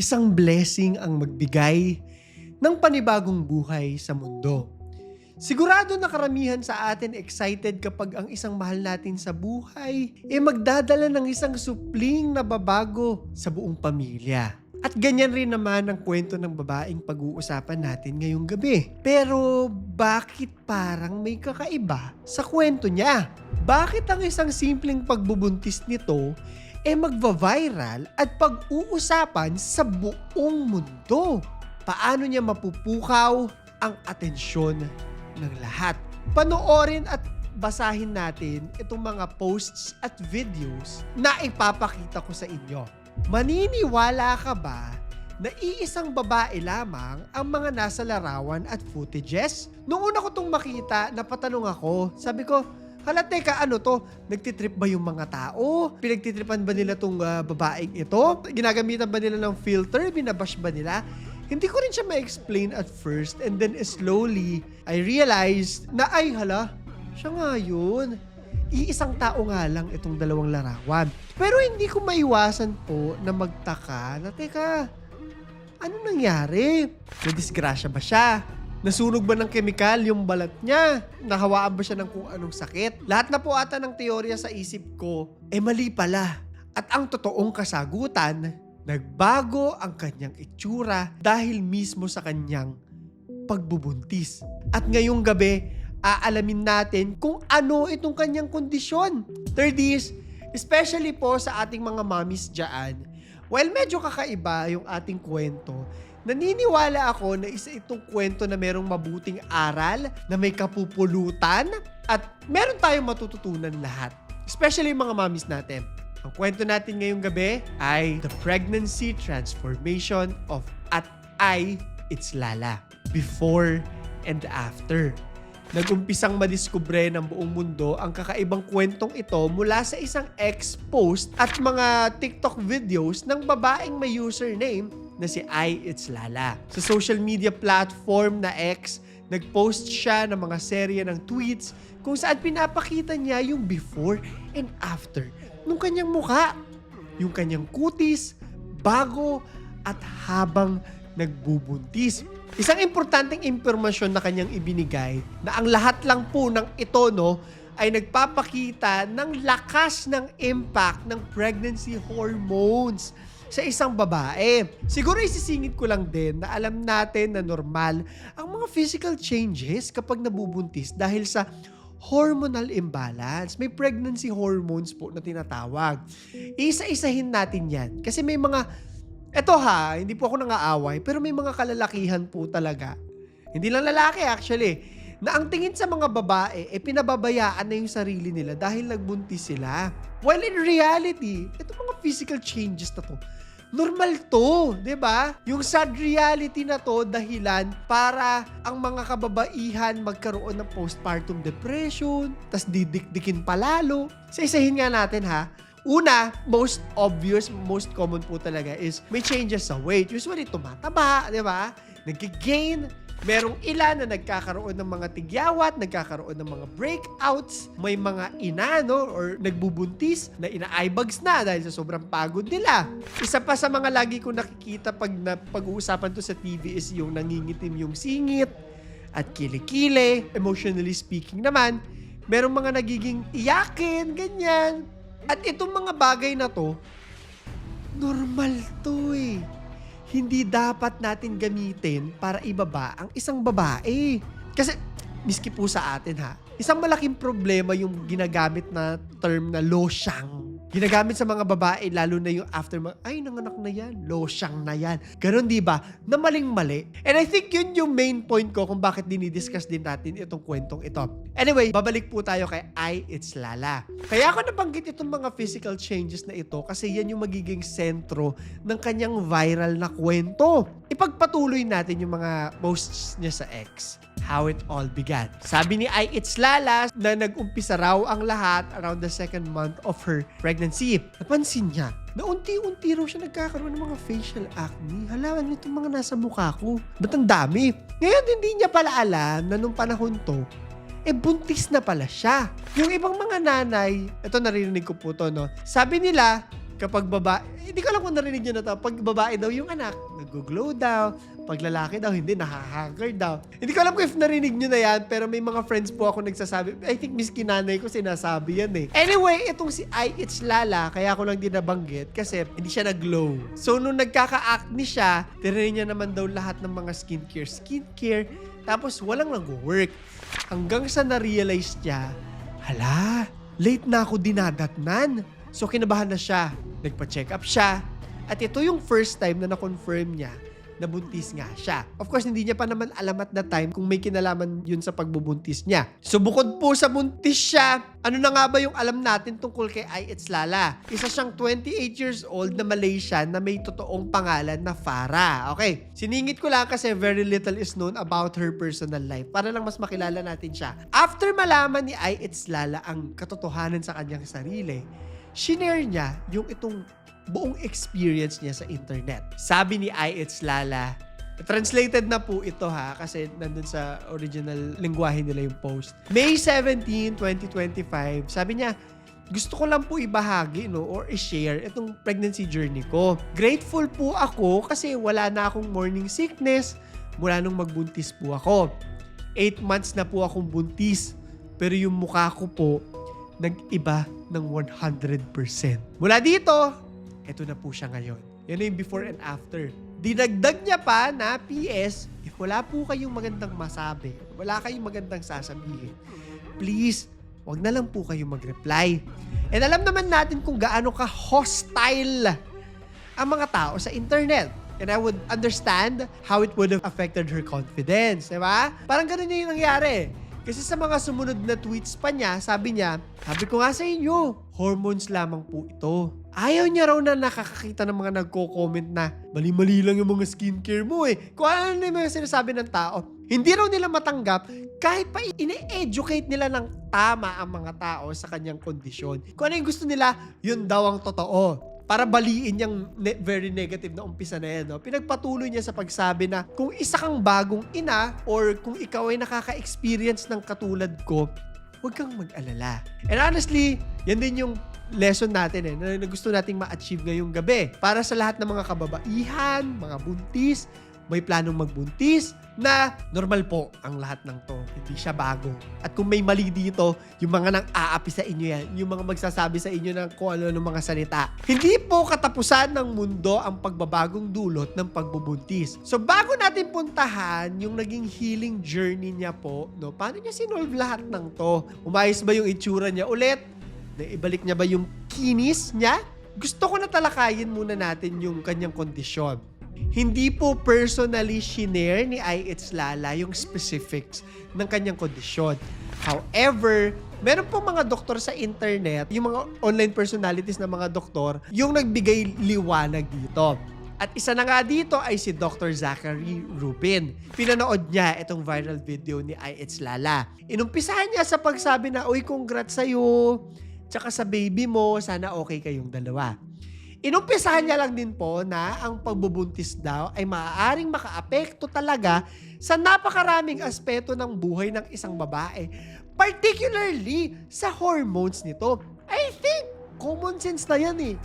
isang blessing ang magbigay ng panibagong buhay sa mundo. Sigurado na karamihan sa atin excited kapag ang isang mahal natin sa buhay ay magdadala ng isang supling na babago sa buong pamilya. At ganyan rin naman ang kwento ng babaeng pag-uusapan natin ngayong gabi. Pero bakit parang may kakaiba sa kwento niya? Bakit ang isang simpleng pagbubuntis nito e magva-viral at pag-uusapan sa buong mundo? Paano niya mapupukaw ang atensyon ng lahat? Panoorin at basahin natin itong mga posts at videos na ipapakita ko sa inyo. Maniniwala ka ba na iisang babae lamang ang mga nasa larawan at footages? Noong una ko itong makita, napatanong ako. Sabi ko, hala teka, ano to? Nagtitrip ba yung mga tao? Pinagtitripan ba nila tong ah, babaeng ito? Ginagamitan ba nila ng filter? Binabash ba nila? Hindi ko rin siya ma-explain at first and then slowly, I realized na ay hala, siya nga yun. Iisang tao nga lang itong dalawang larawan. Pero hindi ko maiwasan po na magtaka na teka, ano nangyari? Nadisgrasya ba siya? Nasunog ba ng kemikal yung balat niya? Nahawaan ba siya ng kung anong sakit? Lahat na po ata ng teorya sa isip ko, eh mali pala. At ang totoong kasagutan, nagbago ang kanyang itsura dahil mismo sa kanyang pagbubuntis. At ngayong gabi, aalamin natin kung ano itong kanyang kondisyon. Third is, especially po sa ating mga mommies dyan, while medyo kakaiba yung ating kwento, naniniwala ako na isa itong kwento na merong mabuting aral, na may kapupulutan, at meron tayong matututunan lahat. Especially yung mga mommies natin. Ang kwento natin ngayong gabi ay The Pregnancy Transformation of At I, It's Lala. Before and After. Nagumpisang madiskubre ng buong mundo ang kakaibang kwentong ito mula sa isang ex-post at mga TikTok videos ng babaeng may username na si I It's Lala. Sa social media platform na X, nag-post siya ng mga serye ng tweets kung saan pinapakita niya yung before and after nung kanyang muka. Yung kanyang kutis, bago, at habang nagbubuntis. Isang importanteng impormasyon na kanyang ibinigay na ang lahat lang po ng ito no ay nagpapakita ng lakas ng impact ng pregnancy hormones sa isang babae. Siguro isisingit ko lang din na alam natin na normal ang mga physical changes kapag nabubuntis dahil sa hormonal imbalance. May pregnancy hormones po na tinatawag. Isa-isahin natin yan. Kasi may mga, eto ha, hindi po ako nangaaway, pero may mga kalalakihan po talaga. Hindi lang lalaki actually. Na ang tingin sa mga babae, eh pinababayaan na yung sarili nila dahil nagbuntis sila. While in reality, ito mga physical changes na to, normal to, 'di ba? Yung sad reality na to dahilan para ang mga kababaihan magkaroon ng postpartum depression, tas didikdikin palalo. Sa isahin nga natin ha. Una, most obvious, most common po talaga is may changes sa weight. Usually tumataba, 'di ba? Nag-gain, Merong ilan na nagkakaroon ng mga tigyawat, nagkakaroon ng mga breakouts, may mga ina, no, or nagbubuntis na ina-eye bags na dahil sa sobrang pagod nila. Isa pa sa mga lagi ko nakikita pag na, pag-uusapan to sa TV is yung nangingitim yung singit at kilikili. Emotionally speaking naman, merong mga nagiging iyakin, ganyan. At itong mga bagay na to, normal to eh hindi dapat natin gamitin para ibaba ang isang babae. Kasi, miski po sa atin ha, isang malaking problema yung ginagamit na term na losyang. Ginagamit sa mga babae, lalo na yung after, ay, nanganak na yan, losyang na yan. Ganon, di ba? Na maling-mali. And I think yun yung main point ko kung bakit dinidiscuss din natin itong kwentong ito. Anyway, babalik po tayo kay I, It's Lala. Kaya ako nabanggit itong mga physical changes na ito kasi yan yung magiging sentro ng kanyang viral na kwento. Ipagpatuloy natin yung mga posts niya sa X how it all began. Sabi ni I It's Lala na nag-umpisa raw ang lahat around the second month of her pregnancy. Napansin niya na unti-unti raw siya nagkakaroon ng mga facial acne. Hala, ano itong mga nasa mukha ko? Ba't ang dami? Ngayon, hindi niya pala alam na nung panahon to, eh buntis na pala siya. Yung ibang mga nanay, ito narinig ko po to, no? Sabi nila, kapag babae, hindi ko alam kung narinig nyo na to, pag babae daw yung anak, nag-glow daw, pag lalaki daw, hindi, nakahanger daw. Hindi ko alam kung if narinig nyo na yan, pero may mga friends po ako nagsasabi, I think miski nanay ko sinasabi yan eh. Anyway, itong si I It's Lala, kaya ko lang din nabanggit kasi hindi siya nag-glow. So, nung nagkaka-acne siya, tinanin niya naman daw lahat ng mga skincare, skincare, tapos walang nag-work. Hanggang sa na-realize niya, hala, late na ako dinadatnan. So kinabahan na siya. Nagpa-check up siya. At ito yung first time na na-confirm niya na buntis nga siya. Of course, hindi niya pa naman alam at that time kung may kinalaman yun sa pagbubuntis niya. So bukod po sa buntis siya, ano na nga ba yung alam natin tungkol kay I It's Lala? Isa siyang 28 years old na Malaysian na may totoong pangalan na Farah. Okay, siningit ko lang kasi very little is known about her personal life para lang mas makilala natin siya. After malaman ni I It's Lala ang katotohanan sa kanyang sarili, shinare niya yung itong buong experience niya sa internet. Sabi ni I It's Lala, translated na po ito ha kasi nandun sa original lingwahe nila yung post. May 17, 2025, sabi niya, gusto ko lang po ibahagi no or i-share itong pregnancy journey ko. Grateful po ako kasi wala na akong morning sickness mula nung magbuntis po ako. 8 months na po akong buntis pero yung mukha ko po nag-iba ng 100%. Mula dito, eto na po siya ngayon. Yan yung before and after. Dinagdag niya pa na PS, if wala po kayong magandang masabi, wala kayong magandang sasabihin, please, wag na lang po kayong mag-reply. And alam naman natin kung gaano ka hostile ang mga tao sa internet. And I would understand how it would have affected her confidence. Di ba? Parang ganun yung nangyari. Kasi sa mga sumunod na tweets pa niya, sabi niya, sabi ko nga sa inyo, hormones lamang po ito. Ayaw niya raw na nakakakita ng mga nagko-comment na mali-mali lang yung mga skincare mo eh. Kung ano na yung sinasabi ng tao, hindi raw nila matanggap kahit pa ine-educate nila ng tama ang mga tao sa kanyang kondisyon. Kung ano yung gusto nila, yun daw ang totoo para baliin yung ne- very negative na umpisa na yan. No? Pinagpatuloy niya sa pagsabi na kung isa kang bagong ina or kung ikaw ay nakaka-experience ng katulad ko, huwag kang mag-alala. And honestly, yan din yung lesson natin eh, na, gusto nating ma-achieve ngayong gabi. Para sa lahat ng mga kababaihan, mga buntis, may planong magbuntis, na normal po ang lahat ng to. Hindi siya bago. At kung may mali dito, yung mga nang aapi sa inyo yan, yung mga magsasabi sa inyo ng kung ano ng mga salita. Hindi po katapusan ng mundo ang pagbabagong dulot ng pagbubuntis. So bago natin puntahan yung naging healing journey niya po, no, paano niya sinolve lahat ng to? Umayos ba yung itsura niya ulit? Naibalik niya ba yung kinis niya? Gusto ko na talakayin muna natin yung kanyang kondisyon. Hindi po personally shinare ni I It's Lala yung specifics ng kanyang kondisyon. However, meron po mga doktor sa internet, yung mga online personalities na mga doktor, yung nagbigay liwanag dito. At isa na nga dito ay si Dr. Zachary Rubin. Pinanood niya itong viral video ni I It's Lala. Inumpisahan niya sa pagsabi na, Uy, congrats sa'yo. Tsaka sa baby mo, sana okay kayong dalawa. Inumpisahan niya lang din po na ang pagbubuntis daw ay maaaring makaapekto talaga sa napakaraming aspeto ng buhay ng isang babae. Particularly sa hormones nito. I think common sense na yan eh.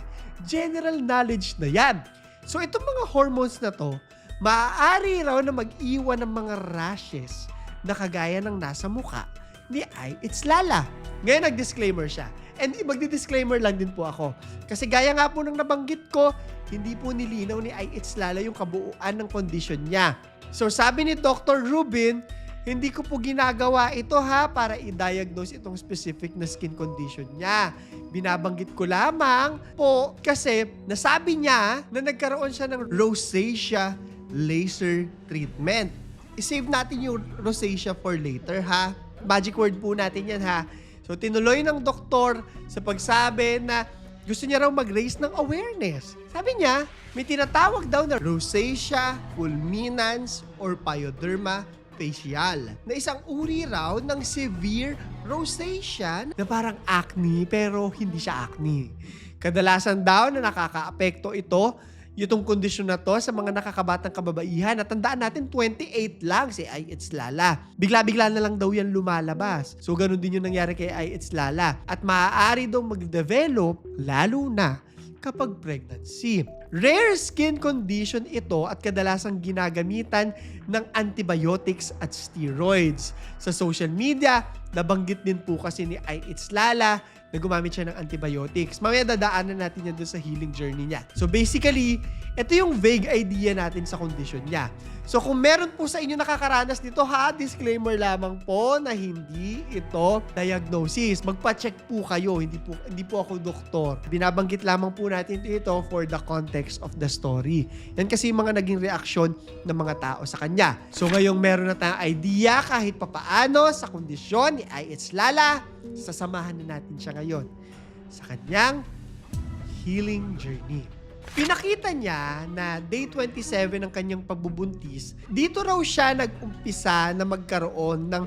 General knowledge na yan. So itong mga hormones na to, maaari raw na mag-iwan ng mga rashes na kagaya ng nasa muka ni I It's Lala. Ngayon nag-disclaimer siya. And magdi-disclaimer lang din po ako. Kasi gaya nga po nang nabanggit ko, hindi po nilinaw ni I It's Lala yung kabuuan ng kondisyon niya. So sabi ni Dr. Rubin, hindi ko po ginagawa ito ha para i-diagnose itong specific na skin condition niya. Binabanggit ko lamang po kasi nasabi niya na nagkaroon siya ng rosacea laser treatment. I-save natin yung rosacea for later ha. Magic word po natin yan ha. So tinuloy ng doktor sa pagsabi na gusto niya raw mag-raise ng awareness. Sabi niya, may tinatawag daw na rosacea fulminans or pyoderma facial na isang uri raw ng severe rosacea na parang acne pero hindi siya acne. Kadalasan daw na nakakaapekto ito itong kondisyon na to sa mga nakakabatang kababaihan. At tandaan natin, 28 lang si Ay It's Lala. Bigla-bigla na lang daw yan lumalabas. So, ganun din yung nangyari kay Ay It's Lala. At maaari daw mag-develop, lalo na kapag pregnancy. Rare skin condition ito at kadalasang ginagamitan ng antibiotics at steroids. Sa social media, nabanggit din po kasi ni Ay Lala na gumamit siya ng antibiotics. Mamaya dadaanan natin yan doon sa healing journey niya. So basically, ito yung vague idea natin sa condition niya. So kung meron po sa inyo nakakaranas nito ha, disclaimer lamang po na hindi ito diagnosis. Magpa-check po kayo, hindi po, hindi po ako doktor. Binabanggit lamang po natin ito for the context of the story. Yan kasi yung mga naging reaksyon ng mga tao sa kanya. So ngayong meron na tayong idea kahit papaano sa kondisyon ni I.H. Lala, sasamahan na natin siya ngayon sa kanyang healing journey. Pinakita niya na day 27 ng kanyang pagbubuntis, dito raw siya nag-umpisa na magkaroon ng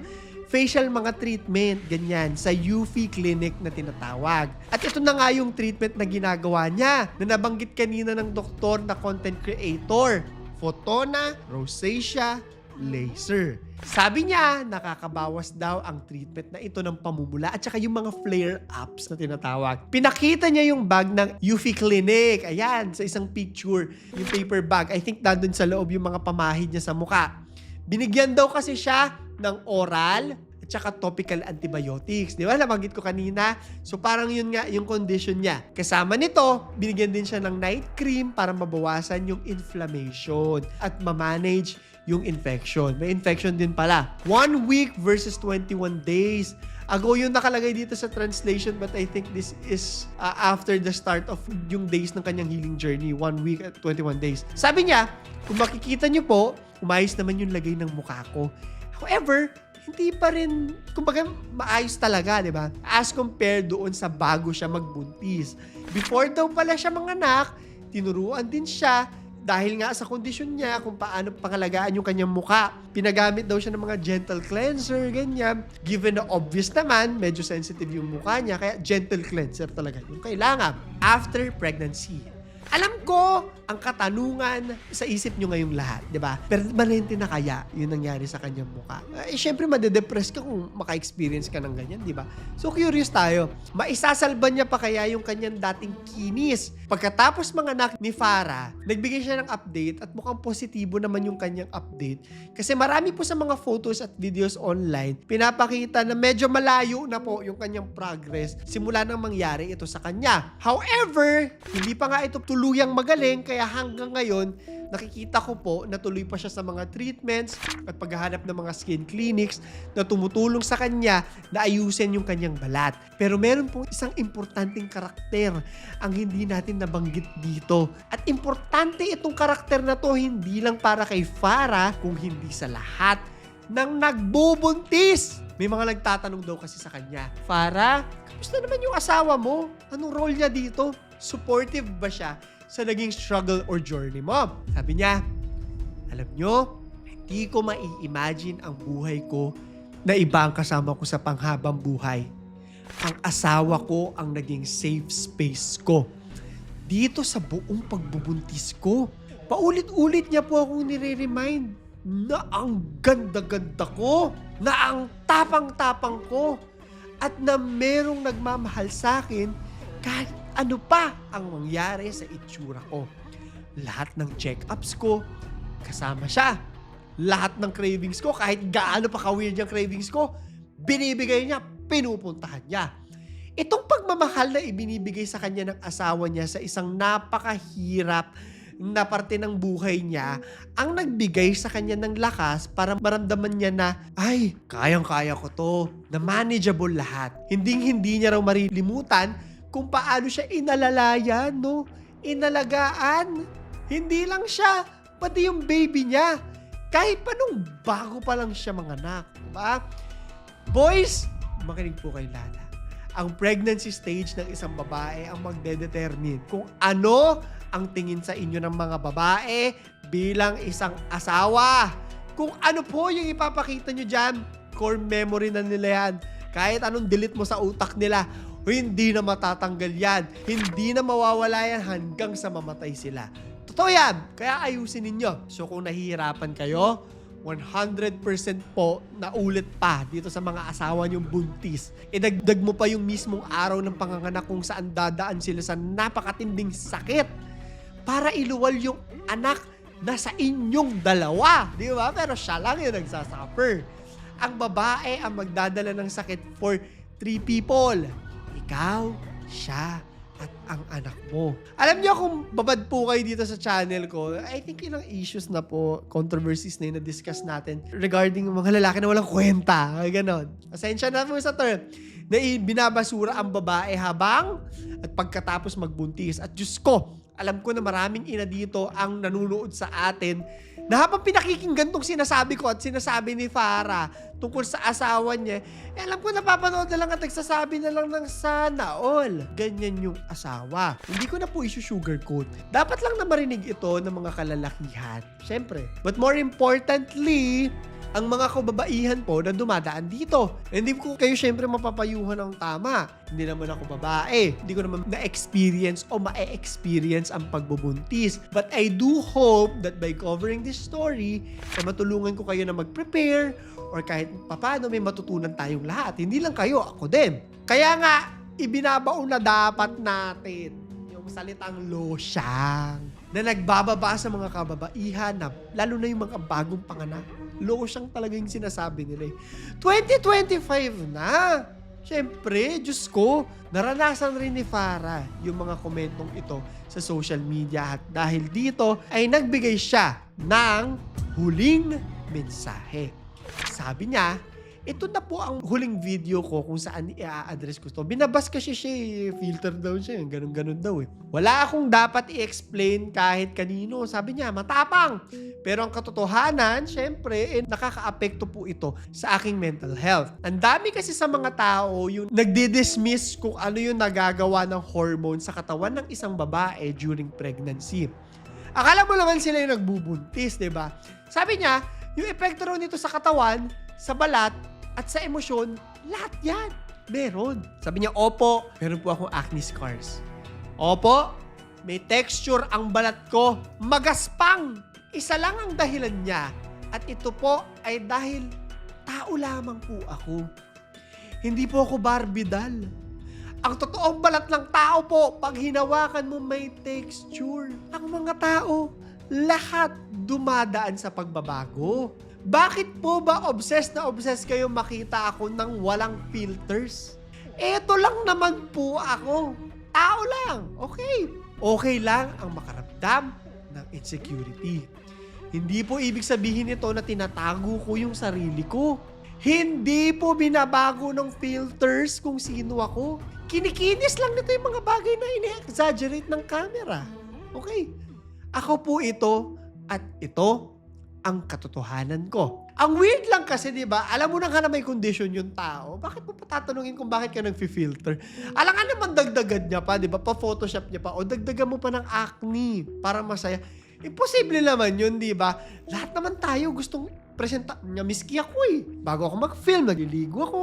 facial mga treatment, ganyan, sa UV clinic na tinatawag. At ito na nga yung treatment na ginagawa niya, na nabanggit kanina ng doktor na content creator, Photona Rosacea Laser. Sabi niya, nakakabawas daw ang treatment na ito ng pamumula at saka yung mga flare-ups na tinatawag. Pinakita niya yung bag ng UV Clinic. Ayan, sa isang picture, yung paper bag. I think nandun sa loob yung mga pamahid niya sa muka. Binigyan daw kasi siya ng oral at saka topical antibiotics. Di ba? Nabanggit ko kanina. So parang yun nga yung condition niya. Kasama nito, binigyan din siya ng night cream para mabawasan yung inflammation at ma-manage yung infection. May infection din pala. One week versus 21 days. Ago yung nakalagay dito sa translation but I think this is uh, after the start of yung days ng kanyang healing journey. One week at 21 days. Sabi niya, kung makikita niyo po, umayos naman yung lagay ng mukha ko. However, hindi pa rin, kumbaga, maayos talaga, di ba? As compared doon sa bago siya magbuntis. Before daw pala siya manganak, tinuruan din siya dahil nga sa kondisyon niya kung paano pangalagaan yung kanyang muka. Pinagamit daw siya ng mga gentle cleanser, ganyan. Given na obvious naman, medyo sensitive yung mukha niya, kaya gentle cleanser talaga yung kailangan. After pregnancy, alam ko ang katanungan sa isip nyo ngayong lahat, di ba? Permanente na kaya yung nangyari sa kanyang mukha? Eh, syempre, madedepress ka kung maka-experience ka ng ganyan, di ba? So, curious tayo. Maisasalba niya pa kaya yung kanyang dating kinis? Pagkatapos mga anak ni Farah, nagbigay siya ng update at mukhang positibo naman yung kanyang update. Kasi marami po sa mga photos at videos online, pinapakita na medyo malayo na po yung kanyang progress simula nang mangyari ito sa kanya. However, hindi pa nga ito tuluyang magaling kaya hanggang ngayon, nakikita ko po na tuloy pa siya sa mga treatments at paghahanap ng mga skin clinics na tumutulong sa kanya na ayusin yung kanyang balat. Pero meron pong isang importanteng karakter ang hindi natin nabanggit dito. At importante itong karakter na to hindi lang para kay Farah kung hindi sa lahat ng nagbubuntis. May mga nagtatanong daw kasi sa kanya, Farah, kamusta naman yung asawa mo? Anong role niya dito? Supportive ba siya sa naging struggle or journey mo? Sabi niya, alam nyo, hindi ko mai-imagine ang buhay ko na iba ang kasama ko sa panghabang buhay. Ang asawa ko ang naging safe space ko. Dito sa buong pagbubuntis ko, paulit-ulit niya po akong nire-remind na ang ganda-ganda ko, na ang tapang-tapang ko, at na merong nagmamahal sa akin kahit ano pa ang mangyari sa itsura ko. Lahat ng check-ups ko, kasama siya. Lahat ng cravings ko, kahit gaano pa ka-weird cravings ko, binibigay niya, pinupuntahan niya. Itong pagmamahal na ibinibigay sa kanya ng asawa niya sa isang napakahirap na parte ng buhay niya ang nagbigay sa kanya ng lakas para maramdaman niya na, ay, kayang-kaya ko to, na manageable lahat. Hinding-hindi niya raw marilimutan kung paano siya inalalayan, no? Inalagaan. Hindi lang siya, pati yung baby niya. Kahit pa nung bago pa lang siya manganak, diba? Boys, makinig po kay Lala. Ang pregnancy stage ng isang babae ang magdedetermine kung ano ang tingin sa inyo ng mga babae bilang isang asawa. Kung ano po yung ipapakita nyo dyan, core memory na nila yan. Kahit anong delete mo sa utak nila, hindi na matatanggal yan. Hindi na mawawala yan hanggang sa mamatay sila. Totoo yan. Kaya ayusin ninyo. So kung nahihirapan kayo, 100% po na ulit pa dito sa mga asawa niyong buntis. Idagdag mo pa yung mismong araw ng panganganak kung saan dadaan sila sa napakatinding sakit para iluwal yung anak na sa inyong dalawa. Di ba? Pero siya lang yung nagsasuffer. Ang babae ang magdadala ng sakit for three people. Ikaw, siya, at ang anak mo. Alam niyo kung babad po kayo dito sa channel ko, I think ilang issues na po, controversies na yung na-discuss natin regarding mga lalaki na walang kwenta. Ganon. Asensya na po sa term na binabasura ang babae habang at pagkatapos magbuntis. At Diyos ko, alam ko na maraming ina dito ang nanunood sa atin na habang pinakikinggan tong sinasabi ko at sinasabi ni Farah tungkol sa asawa niya, eh, alam ko napapanood na lang at nagsasabi na lang ng sana all. Ganyan yung asawa. Hindi ko na po isu-sugarcoat. Dapat lang na marinig ito ng mga kalalakihan. Siyempre. But more importantly, ang mga kababaihan po na dumadaan dito. Hindi ko kayo syempre mapapayuhan ng tama. Hindi naman ako babae. Hindi ko naman na-experience o ma-experience ang pagbubuntis. But I do hope that by covering this story, ay matulungan ko kayo na mag-prepare or kahit papano may matutunan tayong lahat. Hindi lang kayo, ako din. Kaya nga, ibinabaon na dapat natin yung salitang losyang na nagbababa sa mga kababaihan na lalo na yung mga bagong panganak. Losyang talaga yung sinasabi nila eh. 2025 na! Siyempre, Diyos ko, naranasan rin ni Farah yung mga komentong ito sa social media at dahil dito ay nagbigay siya ng huling mensahe. Sabi niya, ito na po ang huling video ko kung saan i-address ko to. Binabas kasi siya eh. Filter daw siya. Ganun-ganun daw eh. Wala akong dapat i-explain kahit kanino. Sabi niya, matapang. Pero ang katotohanan, syempre, eh, nakaka-apekto po ito sa aking mental health. Ang dami kasi sa mga tao yung nagdi-dismiss kung ano yung nagagawa ng hormone sa katawan ng isang babae during pregnancy. Akala mo naman sila yung nagbubuntis, di ba? Sabi niya, yung epekto raw nito sa katawan, sa balat, at sa emosyon, lahat yan. Meron. Sabi niya, opo, meron po akong acne scars. Opo, may texture ang balat ko, magaspang. Isa lang ang dahilan niya. At ito po ay dahil tao lamang po ako. Hindi po ako Barbie doll. Ang totoong balat ng tao po, pag hinawakan mo may texture. Ang mga tao, lahat dumadaan sa pagbabago. Bakit po ba obsessed na obsessed kayo makita ako ng walang filters? Eto lang naman po ako. Tao lang, okay. Okay lang ang makaramdam ng insecurity. Hindi po ibig sabihin nito na tinatago ko yung sarili ko. Hindi po binabago ng filters kung sino ako. Kinikinis lang nito yung mga bagay na ini-exaggerate ng camera. Okay? Ako po ito at ito ang katotohanan ko. Ang weird lang kasi, di ba? Alam mo na nga na may condition yung tao. Bakit mo patatanungin kung bakit ka nag-filter? Alam nga naman dagdagan niya pa, di ba? Pa-photoshop niya pa. O dagdagan mo pa ng acne para masaya. Imposible naman yun, di ba? Lahat naman tayo gustong presenta. Nga miski ako eh. Bago ako mag-film, nagliligo ako.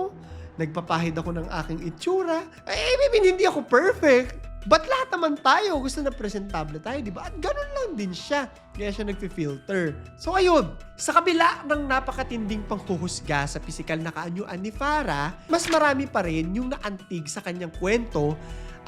Nagpapahid ako ng aking itsura. Eh, maybe hindi ako perfect. But lahat naman tayo gusto na presentable tayo, di ba? At ganun lang din siya. Kaya siya nagfi-filter. So ayun, sa kabila ng napakatinding panghuhusga sa pisikal na kaanyuan ni Farah, mas marami pa rin yung naantig sa kanyang kwento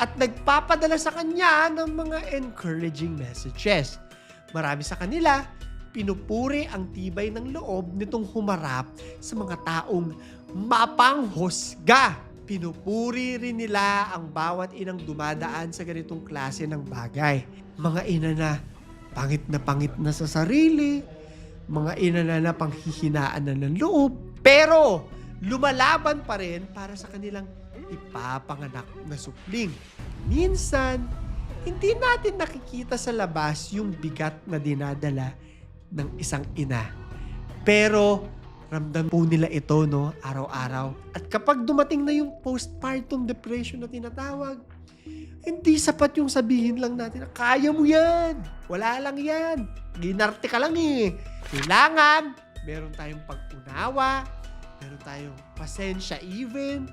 at nagpapadala sa kanya ng mga encouraging messages. Marami sa kanila, pinupuri ang tibay ng loob nitong humarap sa mga taong mapanghusga. Pinupuri rin nila ang bawat inang dumadaan sa ganitong klase ng bagay. Mga ina na pangit na pangit na sa sarili, mga ina na na panghihinaan na ng loob, pero lumalaban pa rin para sa kanilang ipapanganak na supling. Minsan, hindi natin nakikita sa labas yung bigat na dinadala ng isang ina. Pero ramdam po nila ito no araw-araw. At kapag dumating na yung postpartum depression na tinatawag, hindi sapat yung sabihin lang natin na kaya mo yan. Wala lang yan. Ginarte ka lang eh. Kailangan, meron tayong pag-unawa, meron tayong pasensya even,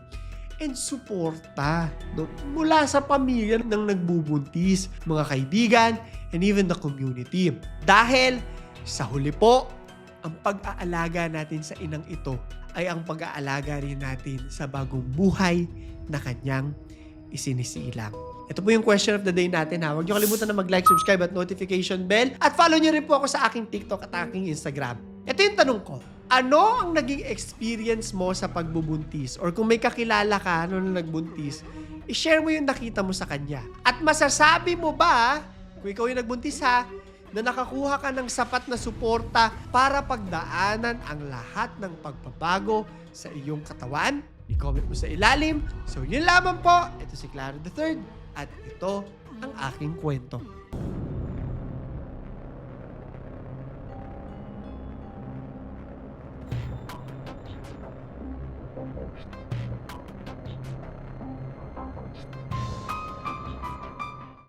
and suporta no? mula sa pamilya ng nagbubuntis, mga kaibigan, and even the community. Dahil sa huli po, ang pag-aalaga natin sa inang ito ay ang pag-aalaga rin natin sa bagong buhay na kanyang isinisilang. Ito po yung question of the day natin ha. Huwag niyo kalimutan na mag-like, subscribe at notification bell. At follow niyo rin po ako sa aking TikTok at aking Instagram. Ito yung tanong ko. Ano ang naging experience mo sa pagbubuntis? Or kung may kakilala ka nung nagbuntis, i-share mo yung nakita mo sa kanya. At masasabi mo ba, kung ikaw yung nagbuntis ha, na nakakuha ka ng sapat na suporta para pagdaanan ang lahat ng pagbabago sa iyong katawan? I-comment mo sa ilalim. So yun lamang po. Ito si Clara III at ito ang aking kwento.